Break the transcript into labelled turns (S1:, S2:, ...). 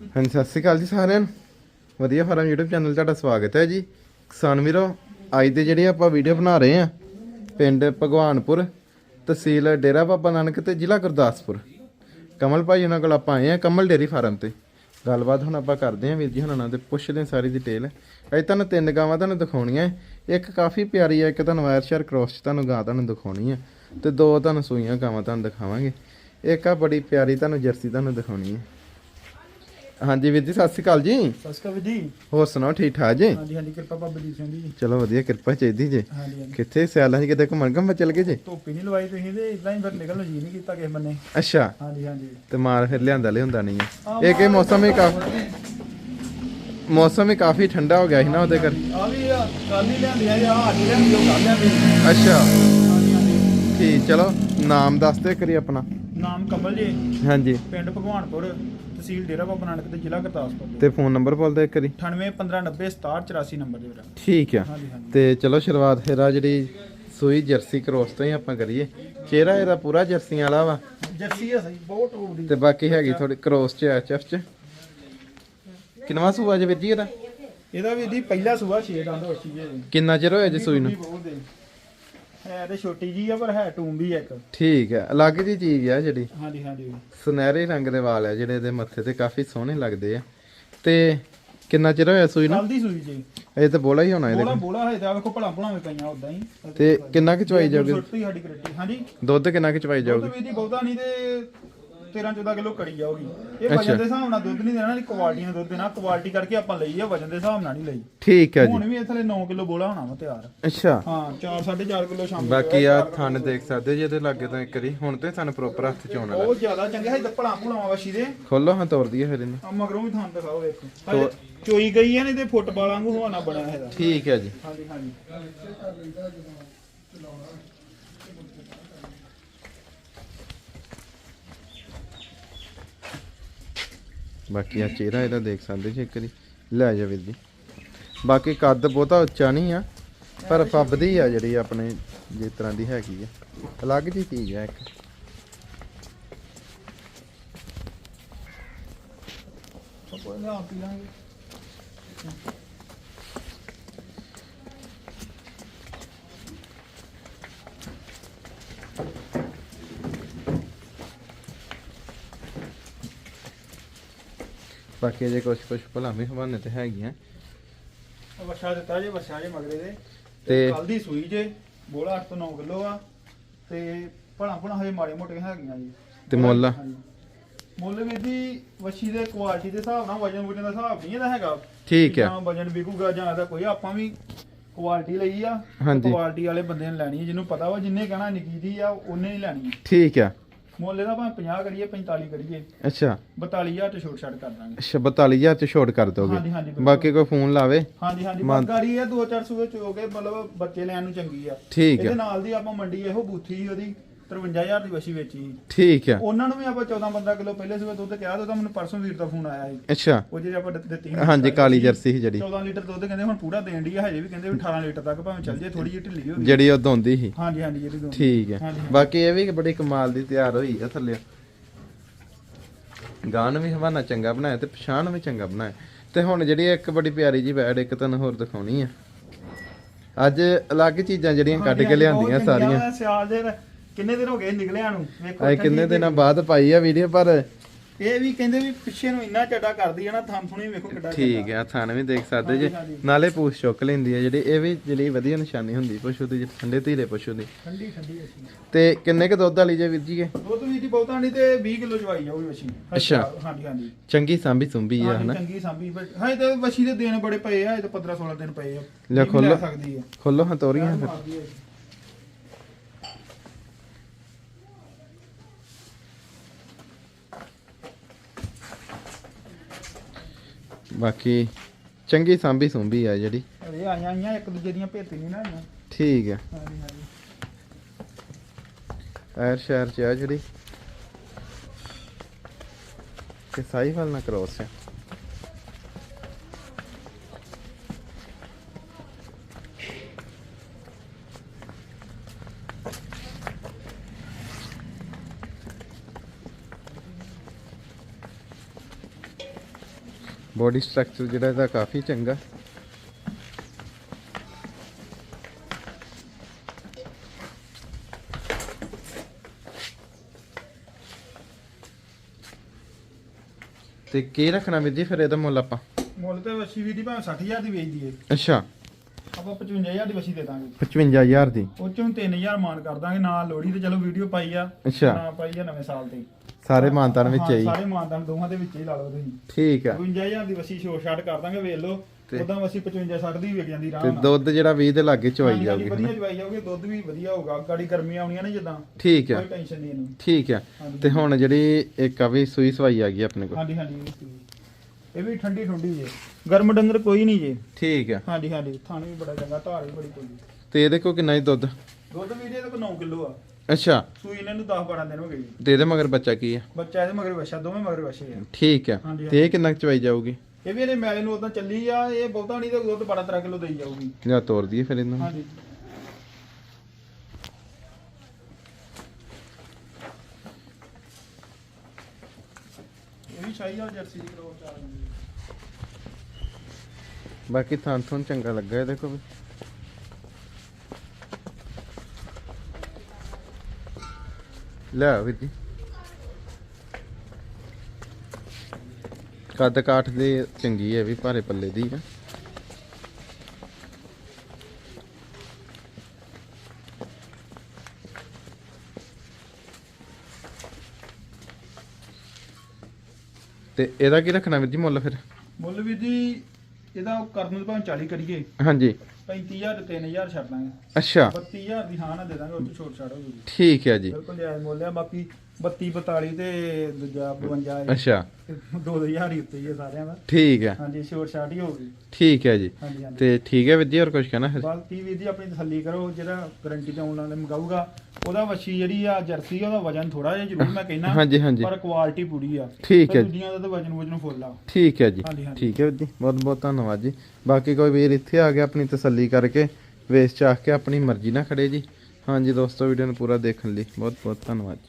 S1: ਹਾਂਜੀ, ਸਤਿ ਸ਼੍ਰੀ ਅਕਾਲ ਜੀ ਸਾਰਿਆਂ ਨੂੰ। ਵਧੀਆ ਫਾਰਮ YouTube ਚੈਨਲ ਤੁਹਾਡਾ ਸਵਾਗਤ ਹੈ ਜੀ। ਕਿਸਾਨ ਵੀਰੋ, ਅੱਜ ਦੇ ਜਿਹੜੇ ਆਪਾਂ ਵੀਡੀਓ ਬਣਾ ਰਹੇ ਆ ਪਿੰਡ ਭਗਵਾਨਪੁਰ, ਤਹਿਸੀਲ ਡੇਰਾ ਬਾਬਾ ਨਾਨਕ ਤੇ ਜ਼ਿਲ੍ਹਾ ਗੁਰਦਾਸਪੁਰ। ਕਮਲ ਭਾਈ ਉਹਨਾਂ ਕੋਲ ਆਪਾਂ ਆਏ ਆ ਕਮਲ ਡੇਰੀ ਫਾਰਮ ਤੇ। ਗੱਲਬਾਤ ਹੁਣ ਆਪਾਂ ਕਰਦੇ ਆ ਵੀਰ ਜੀ ਹੁਣਾਂ ਨਾਲ ਤੇ ਪੁੱਛਦੇ ਹਾਂ ਸਾਰੀ ਡਿਟੇਲ ਅੱਜ ਤੁਹਾਨੂੰ ਤਿੰਨ ਗਾਵਾਂ ਤੁਹਾਨੂੰ ਦਿਖਾਉਣੀਆਂ ਇੱਕ ਕਾਫੀ ਪਿਆਰੀ ਹੈ, ਇੱਕ ਤੁਹਾਨੂੰ ਵਾਇਰਸ਼ਰ ਕ੍ਰੋਸ ਚ ਤੁਹਾਨੂੰ ਗਾਂ ਤੁਹਾਨੂੰ ਦਿਖਾਉਣੀ ਹੈ। ਤੇ ਦੋ ਤੁਹਾਨੂੰ ਸੂਈਆਂ ਗਾਵਾਂ ਤੁਹਾਨੂੰ ਦਿਖਾਵਾਂਗੇ। ਇੱਕ ਆ ਬੜੀ ਪਿਆਰੀ ਤੁਹਾਨੂੰ ਜਰਸੀ ਤੁਹਾਨੂੰ ਦਿਖਾਉਣੀ ਹੈ। ਹਾਂਜੀ ਵੀਰ ਜੀ ਸਤਿ ਸ਼੍ਰੀ ਅਕਾਲ ਜੀ।
S2: ਸਤਿ ਸ਼੍ਰੀ ਅਕਾਲ ਜੀ।
S1: ਹੋਰ ਸੁਣਾਓ ਠੀਕ ਠਾਕ ਜੀ?
S2: ਹਾਂਜੀ ਹਾਂਜੀ ਕਿਰਪਾ ਬਾਬਾ ਜੀ ਸਿੰਘ ਜੀ।
S1: ਚਲੋ ਵਧੀਆ ਕਿਰਪਾ ਚਾਹੀਦੀ ਜੀ।
S2: ਹਾਂਜੀ ਹਾਂਜੀ।
S1: ਕਿੱਥੇ ਸਿਆਲਾਂ 'ਚ ਕਿਤੇ ਘੁੰਮਣ ਘੁੰਮਣ ਚੱਲ ਗਏ ਜੀ?
S2: ਧੋਪੀ ਨਹੀਂ ਲਵਾਈ ਤੁਸੀਂ ਤੇ ਇਦਾਂ ਹੀ ਫਿਰ ਨਿਕਲਣ ਨੂੰ ਜੀ ਨਹੀਂ ਕੀਤਾ ਕਿਸੇ ਬੰਨੇ।
S1: ਅੱਛਾ।
S2: ਹਾਂਜੀ ਹਾਂਜੀ।
S1: ਤੇ ਮਾਰ ਫਿਰ ਲਿਆਂਦਾ ਲਿਆਉਂਦਾ ਨਹੀਂ ਹੈ ਇਹ ਕਿ ਮੌਸਮ ਹੀ ਕਾਫੀ ਮੌਸਮ ਹੀ ਕਾਫੀ ਠੰਡਾ ਹੋ ਗਿਆ ਸੀ ਨਾ ਉਹਦੇ ਕਰ
S2: ਆ ਵੀ ਕੱਲ ਹੀ ਲਿਆਂਦੀ ਆ ਆ ਅੱਜ ਲਿਆਂਦੀ ਉਹ ਕੱਲ ਲਿਆਂਦੀ
S1: ਅੱਛਾ।
S2: ਹਾਂਜੀ ਹਾਂਜੀ।
S1: ਠੀਕ ਚਲੋ ਨਾਮ ਦੱਸ ਦੇ ਕਰੀ ਆਪਣਾ।
S2: ਨਾਮ ਕਮਲ ਜੀ।
S1: ਹਾਂਜੀ।
S2: ਪਿੰਡ ਭਗਵਾਨਪੁਰ। ਤਹਿਸੀਲ ਡੇਰਾ ਬਾਬਾ ਨਾਨਕ ਤੇ ਜ਼ਿਲ੍ਹਾ ਗੁਰਦਾਸਪੁਰ
S1: ਤੇ ਫੋਨ ਨੰਬਰ ਬੋਲ ਦੇ ਕਰੀ
S2: 9815906784 ਨੰਬਰ ਦੇ ਵੀਰਾ।
S1: ਠੀਕ ਆ।
S2: ਹਾਂਜੀ ਹਾਂਜੀ।
S1: ਤੇ ਚਲੋ ਸ਼ੁਰੂਆਤ ਫਿਰ ਆ ਜਿਹੜੀ ਸੂਈ ਜਰਸੀ ਕ੍ਰੋਸ ਤੋਂ ਹੀ ਆਪਾਂ ਕਰੀਏ। ਚਿਹਰਾ ਇਹਦਾ ਪੂਰਾ ਜਰਸੀਆਂ ਵਾਲਾ ਵਾ।
S2: ਜਰਸੀ ਆ ਸਹੀ ਬਹੁਤ ਟੋਪ ਦੀ।
S1: ਤੇ ਬਾਕੀ ਹੈਗੀ ਥੋੜੀ ਕ੍ਰੋਸ ਚ ਐਚਐਫ ਚ। ਕਿੰਨਵਾ ਸੂਆ ਜੇ ਵੀਰ ਜੀ ਇਹਦਾ?
S2: ਇਹਦਾ ਵੀ ਦੀ ਪਹਿਲਾ ਸੂਆ ਛੇ ਦੰਦ ਹੋਛੀ ਜੀ।
S1: ਕਿੰਨਾ ਚਿਰ ਹੋਇਆ ਜੀ ਸੂਈ ਨੂੰ?
S2: ਬਹੁਤ ਦੇ। ਹੈ ਤੇ ਛੋਟੀ ਜੀ ਆ ਪਰ ਹੈ ਟੂਮ ਵੀ ਇੱਕ।
S1: ਠੀਕ ਹੈ ਅਲੱਗ ਜੀ ਚੀਜ਼ ਆ ਜਿਹੜੀ।
S2: ਹਾਂਜੀ ਹਾਂਜੀ।
S1: ਸੁਨਹਿਰੇ ਰੰਗ ਦੇ ਵਾਲ ਆ ਜਿਹੜੇ ਇਹਦੇ ਮੱਥੇ ਤੇ ਕਾਫੀ ਸੋਹਣੇ ਲੱਗਦੇ ਆ। ਤੇ ਕਿੰਨਾ ਚਿਰ ਹੋਇਆ ਸੂਈ ਨੂੰ?
S2: ਕੱਲ ਦੀ ਸੂਈ ਜੀ।
S1: ਇਹ ਤਾਂ ਬੋਲਾ ਹੀ ਹੋਣਾ ਇਹਦੇ
S2: ਬੋਲਾ ਬੋਲਾ ਹੈ ਤੇ ਵੇਖੋ ਭਲਾ ਭਲਾ ਪਈਆਂ ਉਦਾਂ ਹੀ।
S1: ਤੇ ਕਿੰਨਾ ਕੁ ਚਵਾਈ ਜਾਓਗੇ
S2: ਛੋਟੀ ਸਾਡੀ ਕਰੇਟੀ ਹਾਂਜੀ।
S1: ਦੁੱਧ ਕਿੰਨਾ ਕੁ ਚਵਾਈ
S2: ਦੁੱਧ
S1: ਜਾਓਗੇ
S2: ਵੀ ਦੀ ਬਹੁਤਾ ਨਹੀਂ ਤੇ 13 14 ਕਿਲੋ ਕੜੀ ਜਾਊਗੀ ਇਹ
S1: ਅੱਛਾ।
S2: ਵਜਨ ਦੇ ਹਿਸਾਬ ਨਾਲ ਦੁੱਧ ਨਹੀਂ ਦੇਣਾ ਕੁਆਲਿਟੀ ਨਾਲ ਦੁੱਧ ਦੇਣਾ। ਕੁਆਲਿਟੀ ਕਰਕੇ ਆਪਾਂ ਲਈ ਆ ਵਜਨ ਦੇ ਹਿਸਾਬ ਨਾਲ ਨਹੀਂ ਲਈ।
S1: ਠੀਕ ਹੈ ਜੀ।
S2: ਹੁਣ ਵੀ ਇਹ ਥਲੇ 9 ਕਿਲੋ ਬੋਲਾ ਹੋਣਾ ਵਾ ਤਿਆਰ।
S1: ਅੱਛਾ।
S2: ਹਾਂ 4 4.5 ਕਿਲੋ ਸ਼ਾਮ ਨੂੰ
S1: ਬਾਕੀ ਆ ਥਣ ਦੇਖ ਸਕਦੇ ਜੀ ਇਹਦੇ ਲਾਗੇ ਤਾਂ ਇੱਕ ਵਾਰੀ। ਹੁਣ ਤੇ ਸਾਨੂੰ ਪ੍ਰੋਪਰ ਹੱਥ ਚ ਆਉਣ ਵਾਲਾ।
S2: ਬਹੁਤ ਜ਼ਿਆਦਾ ਚੰਗਾ ਹੈ ਦੱਪੜਾ ਭੁਲਾਵਾ ਵਸ਼ੀ ਦੇ।
S1: ਖੋਲੋ ਹਾਂ ਤੋਰ ਦਈਏ ਫਿਰ ਇਹਨੂੰ।
S2: ਆ ਮਗਰੋਂ ਵੀ ਥਾਂ ਦਿਖਾਓ ਵੇਖੋ। ਹਜੇ ਚੋਈ ਗਈ ਹੈ ਨਹੀਂ ਤੇ ਫੁੱਟਬਾਲ ਵਾਂਗੂ ਹੋਣਾ ਬਣਿਆ ਇਹਦਾ
S1: ਠੀਕ ਹੈ ਜੀ।
S2: ਹਾਂਜੀ ਹਾਂਜੀ।
S1: ਬਾਕੀ ਆ ਚਿਹਰਾ ਇਹਦਾ ਦੇਖ ਸਕਦੇ ਜੀ ਇੱਕ ਵਾਰੀ। ਲੈ ਜਾ ਵੀਰ ਜੀ। ਬਾਕੀ ਕੱਦ ਬਹੁਤਾ ਉੱਚਾ ਨਹੀਂ ਆ, ਪਰ ਫੱਬਦੀ ਆ ਜਿਹੜੀ ਆਪਣੇ ਜਿਸ ਤਰ੍ਹਾਂ ਦੀ ਹੈਗੀ ਆ। ਅਲੱਗ ਜੀ ਚੀਜ਼ ਆ ਇੱਕ।
S2: ਕੋਈ ਨਾ ਪੀ ਲਾਂਗੇ।
S1: ਬਾਕੀ ਅਜੇ ਕੁਝ ਕੁਝ ਭਲਾਵੇਂ ਹਵਾਨੇ ਤੇ ਹੈਗੀਆਂ।
S2: ਵਰਸ਼ਾ ਦਿੱਤਾ ਜੇ ਵਰਸ਼ਾ ਜੇ ਮਗਰੇ ਦੇ।
S1: ਤੇ
S2: ਕੱਲ ਦੀ ਸੂਈ ਜੇ ਬੋਲਾ 8 ਤੋਂ 9 ਕਿਲੋ ਆ। ਤੇ ਭਣਾ ਭਣਾ ਹਜੇ ਮਾੜੇ ਮੋਟੇ ਹੈਗੀਆਂ ਜੀ।
S1: ਤੇ ਮੁੱਲ?
S2: ਮੁੱਲ ਵੀ ਦੀ ਵੱਛੀ ਦੇ ਕੁਆਲਿਟੀ ਦੇ ਹਿਸਾਬ ਨਾਲ ਵਜਨ ਵਜਨ ਦਾ ਹਿਸਾਬ ਨਹੀਂ ਇਹਦਾ ਹੈਗਾ।
S1: ਠੀਕ ਆ
S2: ਜਾਂ ਵਜਨ ਵਿਕੂਗਾ ਜਾਂ ਇਹਦਾ ਕੋਈ ਆਪਾਂ ਵੀ ਕੁਆਲਿਟੀ ਲਈ ਆ। ਕੁਆਲਿਟੀ ਵਾਲੇ ਬੰਦੇ ਨੇ ਲੈਣੀ ਹੈ ਜਿਹਨੂੰ ਪਤਾ ਵਾ ਜਿੰਨੇ ਕਹਿਣਾ ਨਿੱਕੀ ਦੀ ਆ ਉਹਨੇ ਹੀ ਲੈਣੀ ਹੈ।
S1: ਠੀਕ ਆ
S2: ਮੁੱਲ ਇਹਦਾ ਭਾਵੇਂ 50 ਕਰੀਏ 45 ਕਰੀਏ।
S1: ਅੱਛਾ।
S2: 42000 ਤੇ ਛੋਟ ਛੱਡ ਕਰ ਦਾਂਗੇ।
S1: ਅੱਛਾ 42000 ਚ ਛੋਟ ਕਰ ਦੋਗੇ?
S2: ਹਾਂਜੀ, ਹਾਂਜੀ, ਬਿਲਕੁਲ।
S1: ਬਾਕੀ ਕੋਈ ਫੋਨ ਲਾਵੇ?
S2: ਹਾਂਜੀ ਹਾਂਜੀ
S1: ਮੰਨ-
S2: ਮਗਾਰੀ ਆ 2-4 ਸੂਏ ਚੋ ਕੇ ਮਤਲਬ ਬੱਚੇ ਲੈਣ ਨੂੰ ਚੰਗੀ ਆ।
S1: ਠੀਕ
S2: ਇਹਦੇ
S1: ਆ
S2: ਨਾਲ ਦੀ ਆਪਾਂ ਮੰਡੀ ਇਹੋ ਬੂਥੀ ਉਹਦੀ। 53000 ਦੀ ਵਸ਼ੀ ਵੇਚੀ। ਸੀ।
S1: ਠੀਕ ਆ।
S2: ਉਹਨਾਂ ਨੂੰ ਵੀ ਆਪਾਂ 14-15 ਕਿਲੋ ਪਹਿਲੇ ਸੂਏ ਦੁੱਧ ਕਿਹਾ ਤਾਂ ਮੈਨੂੰ ਪਰਸੋਂ ਵੀਰ ਦਾ ਫੋਨ ਆਇਆ ਸੀ।
S1: ਅੱਛਾ।
S2: ਉਹ ਜਿਹੜੇ ਆਪਾਂ ਦ- ਦਿੱਤੀ ਸੀ
S1: ਹਾਂਜੀ ਕਾਲੀ ਜਰਸੀ ਸੀ ਜਿਹੜੀ।
S2: 14 ਲੀਟਰ ਦੁੱਧ ਕਹਿੰਦੇ ਹੁਣ ਪੂਰਾ ਦੇਣ ਦੀ ਹਜੇ ਵੀ ਕਹਿੰਦੇ ਵੀ 18 ਲੀਟਰ ਤੱਕ ਭਾਵੇਂ ਚੱਲ ਜੇ ਥੋੜੀ ਜਿਹੀ ਢਿੱਲੀ ਹੋ ਗਈ।
S1: ਜਿਹੜੀ ਉਹ ਦੋਂਦੀ ਸੀ।
S2: ਹਾਂਜੀ ਹਾਂਜੀ ਜਿਹੜੀ ਦੁੱਧ
S1: ਠੀਕ ਹੈ
S2: ਹਾਂਜੀ।
S1: ਬਾਕੀ ਇਹ ਵੀ ਬੜੀ ਕਮਾਲ ਦੀ ਤਿਆਰ ਹੋਈ ਆ ਥੱਲੇ। ਗਾਨ ਵੀ ਹਵਾਨਾ ਚੰਗਾ ਬਣਾਇਆ ਤੇ ਪਛਾਣ ਵੀ ਚੰਗਾ ਬਣਾਇਆ। ਤੇ ਹੁਣ ਜਿਹੜੀ ਇੱਕ ਬੜੀ ਪਿਆਰੀ ਜੀ ਬੈਡ ਇੱਕ ਤੁਹਾਨੂੰ ਹੋਰ ਦਿਖਾਉਣੀ ਆ। ਅੱਜ ਅਲੱਗ ਚੀਜ਼ਾਂ ਜਿਹੜੀਆਂ ਕੱਢ ਕੇ
S2: ਹਾਂਜੀ,
S1: ਲਿਆਂਦੀਆਂ
S2: ਬਹੁਤ ਚੰਗੀਆਂ
S1: ਸਾਰੀਆਂ।
S2: ਸਿਆਲ ਦੇ ਰ- ਕਿੰਨੇ ਦਿਨ ਹੋ ਗਏ ਨਿਕਲਿਆਂ ਨੂੰ? ਵੇਖੋ
S1: ਅੱਜ ਕਿੰਨੇ ਦਿਨਾਂ ਬਾਅਦ ਪਾਈ ਆ ਵੀਡੀਓ ਪਰ
S2: ਇਹ ਵੀ ਕਹਿੰਦੇ ਵੀ ਪਿੱਛੇ ਨੂੰ ਇੰਨਾ ਚੱਡਾ ਕਰਦੀ ਹੈ ਨਾ ਥਾਂ ਥੁਣੀ ਵੇਖੋ ਕਿੱਡਾ
S1: ਠੀਕ ਆ ਥਾਣ ਵੀ ਦੇਖ ਸਕਦੇ ਜੇ। ਨਾਲੇ ਪੂਛ ਚੁੱਕ ਲੈਂਦੀ ਆ ਜਿਹੜੀ ਇਹ ਵੀ ਜਿਹੜੀ ਵਧੀਆ ਨਿਸ਼ਾਨੀ ਹੁੰਦੀ ਪਸ਼ੂ ਦੀ ਜਿਹੜੀ ਠੰਡੇ ਧੀਰੇ ਪਸ਼ੂ ਦੀ।
S2: ਠੰਡੀ ਠੰਡੀ ਅਸੀਂ
S1: ਤੇ ਕਿੰਨੇ ਕ ਦੁੱਧ ਵਾਲੀ ਜੇ ਵੀਰ ਜੀ ਇਹ?
S2: ਦੁੱਧ ਵੀ ਜੀ ਬਹੁਤਾ ਨਹੀਂ ਤੇ 20 ਕਿਲੋ ਜਵਾਈ ਜਾਊਗੀ ਵਸ਼ੀ
S1: ਅੱਛਾ।
S2: ਹਾਂਜੀ ਹਾਂਜੀ।
S1: ਚੰਗੀ ਸਾਂਭੀ ਸੁੰਭੀ ਆ ਹਨਾ?
S2: ਚੰਗੀ ਸਾਂਭੀ ਹਾਂ ਤੇ ਵਸ਼ੀ ਦੇ ਦਿਨ ਬੜੇ ਪਏ ਆ ਇਹ ਤਾਂ 15 16 ਦਿਨ ਪਏ ਆ।
S1: ਲੈ
S2: ਵੀ
S1: ਖੋਲੋ।
S2: ਆ।
S1: ਖੋਲੋ ਹਾਂ ਤੋਰੀਆਂ ਫਿਰ
S2: ਮਾਰਦੀ ਆ ਜੀ।
S1: ਬਾਕੀ ਚੰਗੀ ਸਾਂਭੀ ਸੁੰਭੀ ਆ ਜਿਹੜੀ।
S2: ਇਹ ਆਈਆਂ ਆਈਆਂ ਇੱਕ ਦੂਜੇ ਦੀਆਂ ਭੇਤੀ ਨਹੀਂ ਨਾ ਆਈਆਂ।
S1: ਠੀਕ ਹੈ
S2: ਹਾਂਜੀ ਹਾਂਜੀ।
S1: ਐਰ ਸ਼ਹਿਰ ਚ ਆ ਜਿਹੜੀ। ਕਿ ਸਾਈ ਵਾਲ ਨਾ ਕ੍ਰੋਸ ਹੈ ਬੋਡੀ ਸਟਰਕਚਰ ਜਿਹੜਾ ਇਹਦਾ ਕਾਫੀ ਚੰਗਾ। ਤੇ ਕੀ ਰੱਖਣਾ ਵੀਰ ਜੀ ਫਿਰ ਇਹਦਾ ਮੁੱਲ ਆਪਾਂ?
S2: ਮੁੱਲ ਤੇ ਵਸ਼ੀ ਵੀ ਦੀ ਭਾਵੇਂ 60000 ਦੀ ਵੇਚਦੀ ਏ।
S1: ਅੱਛਾ।
S2: ਆਪਾਂ 55000 ਦੀ ਵਸ਼ੀ ਦੇ ਦਾਂਗੇ।
S1: 55000 ਦੀ।
S2: ਉਹ ਚੋਂ 3000 ਮਾਨ ਕਰ ਦਾਂਗੇ ਨਾਲ ਲੋੜੀ ਤੇ ਚਲੋ ਵੀਡੀਓ ਪਾਈ ਆ।
S1: ਅੱਛਾ।
S2: ਨਾ ਪਾਈ ਆ ਨਵੇਂ ਸਾਲ ਤੇ।
S1: ਸਾਰੇ ਮਾਨਤਾਨ ਵਿੱਚ
S2: ਹਾਂ, ਸਾਰੇ ਮਾਨਦਾਨ ਦੋਹਾਂ ਦੇ ਵਿੱਚ ਹੀ ਲਾ ਲਓ ਤੁਸੀਂ।
S1: ਠੀਕ ਆ।
S2: 55000 ਦੀ ਵਸ਼ੀ ਛੋਟ ਛਾਟ ਕਰ ਦਾਂਗੇ ਵੇਖ ਲਓ।
S1: ਤੇ-
S2: ਉਦਾਂ ਵਸ਼ੀ 55 60 ਦੀ ਵਿਕ ਜਾਂਦੀ
S1: ਤੇ
S2: ਆਰਾਮ ਨਾਲ।
S1: ਦੁੱਧ ਜਿਹੜਾ 20 ਦੇ ਲਾਗੇ ਚਵਾਈ ਜਾਊਗੀ
S2: ਵਧੀਆ? ਜਵਾਈ ਜਾਊਗੀ ਦੁੱਧ ਵੀ ਵਧੀਆ ਹੋਊਗਾ। ਗਾੜੀ ਗਰਮੀਆਂ ਆਉਣੀਆਂ ਨੇ ਜਿੱਦਾਂ।
S1: ਠੀਕ ਆ।
S2: ਕੋਈ ਟੈਨਸ਼ਨ ਨਹੀਂ ਇਹਨੂੰ।
S1: ਠੀਕ ਆ। ਤੇ ਹੁਣ ਜਿਹੜੀ ਇੱਕ ਆ ਵੀ ਸੂਈ ਸਵਾਈ ਆ ਗਈ ਆਪਣੇ ਕੋਲ।
S2: ਹਾਂਜੀ ਹਾਂਜੀ ਇਹ ਵੀ- ਠੰਡੀ ਠੰਡੀ ਜੇ। ਗਰਮ ਡੰਗਰ ਕੋਈ ਨਹੀਂ ਜੇ।
S1: ਠੀਕ ਆ।
S2: ਹਾਂਜੀ ਹਾਂਜੀ ਥਾਣ ਵੀ ਬੜਾ ਚੰਗਾ ਧਾਰ ਵੀ ਬੜੀ ਕੋਲੀ
S1: ਤੇ ਇਹਦੇ ਕੋਲ ਕਿੰਨਾ ਹੀ ਦੁੱਧ?
S2: ਦੁੱਧ ਵੀ ਇਹਦੇ ਕੋਲ 9 ਕਿਲੋ ਆ।
S1: ਅੱਛਾ।
S2: ਸੂਈ ਇਹਨਾਂ ਨੂੰ 10 12 ਦਿਨ ਹੋ ਗਏ ਜੀ।
S1: ਤੇ ਇਹਦੇ ਮਗਰ ਬੱਚਾ ਕੀ ਆ?
S2: ਬੱਚਾ ਇਹਦੇ ਮਗਰ ਵਛਾ ਦੋਵੇਂ ਮਗਰ ਵਛੇ ਆ।
S1: ਠੀਕ ਆ।
S2: ਹਾਂਜੀ,
S1: ਤੇ ਇਹ ਕਿੰਨਾ ਕੁ ਚਵਾਈ ਜਾਊਗੀ?
S2: ਇਹ ਵੀ ਇਹਨੇ ਮੈਲੇ ਨੂੰ ਉਦਾਂ ਚੱਲੀ ਆ ਇਹ ਬਹੁਤਾ ਨਹੀਂ ਤੇ ਦੁੱਧ 12 13 ਕਿਲੋ ਦੇਈ ਜਾਊਗੀ।
S1: ਜਾਂ ਤੋੜ ਦਈਏ ਫਿਰ ਇਹਨੂੰ।
S2: ਹਾਂਜੀ। ਇਹ ਵੀ ਸ਼ਾਹੀ ਵਾਲੀ ਜਰਸੀ ਦੀ ਕਰੋ ਚਾਰ ਦਿਨ
S1: ਬਾਕੀ ਥਾਂ ਥੋਂ ਚੰਗਾ ਲੱਗਾ ਇਹਦੇ ਕੋਲ ਵੀ। ਲੈ ਵੀਰ ਜੀ। ਕੱਦ ਕਾਠ ਦੇ ਚੰਗੀ ਹੈ ਵੀ ਭਾਰੇ ਪੱਲੇ ਦੀ ਆ ਤੇ ਇਹਦਾ ਕੀ ਰੱਖਣਾ ਵੀਰ ਜੀ ਮੁੱਲ ਫਿਰ?
S2: ਮੁੱਲ ਵੀ ਜੀ ਇਹਦਾ ਕਰਨ ਨੂੰ ਭਾਵੇਂ 40 ਕਰੀਏ।
S1: ਹਾਂਜੀ।
S2: 35000 ਤੇ 3000 ਛੱਡ ਦਾਂਗੇ।
S1: ਅੱਛਾ।
S2: 32000 ਦੀ ਹਾਂ ਨਾ ਦੇ ਦਾਂਗੇ ਉਹ ਤੋਂ ਛੋਟ ਛਾੜ ਹੋ ਜੂਗੀ।
S1: ਠੀਕ ਹੈ ਜੀ।
S2: ਬਿਲਕੁਲ ਜਾਇਜ਼ ਮੁੱਲ ਆ ਬਾਕੀ 32 42 ਤੇ ਦੂਜਾ 52
S1: ਅੱਛਾ।
S2: 2000 ਹੀ ਉੱਤੇ ਹੀ ਆ ਸਾਰਿਆਂ ਦਾ।
S1: ਠੀਕ ਹੈ।
S2: ਹਾਂਜੀ ਛੋਟ ਛਾਟ ਹੀ ਹੋਊਗੀ
S1: ਠੀਕ ਹੈ ਜੀ।
S2: ਹਾਂਜੀ ਹਾਂਜੀ।
S1: ਤੇ ਠੀਕ ਹੈ ਵੀਰ ਜੀ ਹੋਰ ਕੁਝ ਕਹਿਣਾ ਫਿਰ
S2: ਬਾਕੀ ਵੀ ਦੀ ਆਪਣੀ ਤਸੱਲੀ ਕਰੋ ਜਿਹੜਾ ਗਾਰੰਟੀ ਤੇ ਆਉਣ ਵਾਲੇ ਮੰਗਾਊਗਾ ਉਹਦਾ ਵੱਛੀ ਜਿਹੜੀ ਆ ਜਰਸੀ ਆ, ਉਹਦਾ ਵਜਨ ਥੋੜਾ ਜਿਹਾ ਜ਼ਰੂਰ ਮੈਂ ਕਹਿਣਾ
S1: ਹਾਂਜੀ ਹਾਂਜੀ।
S2: ਪਰ ਕੁਆਲਿਟੀ ਪੂਰੀ ਆ।
S1: ਠੀਕ
S2: ਤੇ
S1: ਹੈ। ਜੀ।
S2: ਦੂਜੀਆਂ ਦਾ ਤਾਂ ਵਜਨ ਵਜਨ ਫੁੱਲ ਆ।
S1: ਠੀਕ ਹੈ ਜੀ।
S2: ਹਾਂਜੀ, ਹਾਂਜੀ।
S1: ਠੀਕ ਹੈ ਵੀਰ ਜੀ ਬਹੁਤ ਬਹੁਤ ਧੰਨਵਾਦ ਜੀ। ਬਾਕੀ ਕੋਈ ਵੀਰ ਇੱਥੇ ਆ ਕੇ ਆਪਣੀ ਤਸੱਲੀ ਕਰਕੇ ਵੇਚ ਚਾਹ ਕੇ ਆਪਣੀ ਮਰਜ਼ੀ ਨਾਲ ਖੜੇ ਜੀ। ਹਾਂਜੀ ਦੋਸਤੋ ਵੀਡੀਓ ਨੂੰ ਪੂਰਾ ਦੇਖਣ ਲਈ ਬਹੁਤ ਬਹੁਤ ਧੰਨਵਾਦ ਜੀ।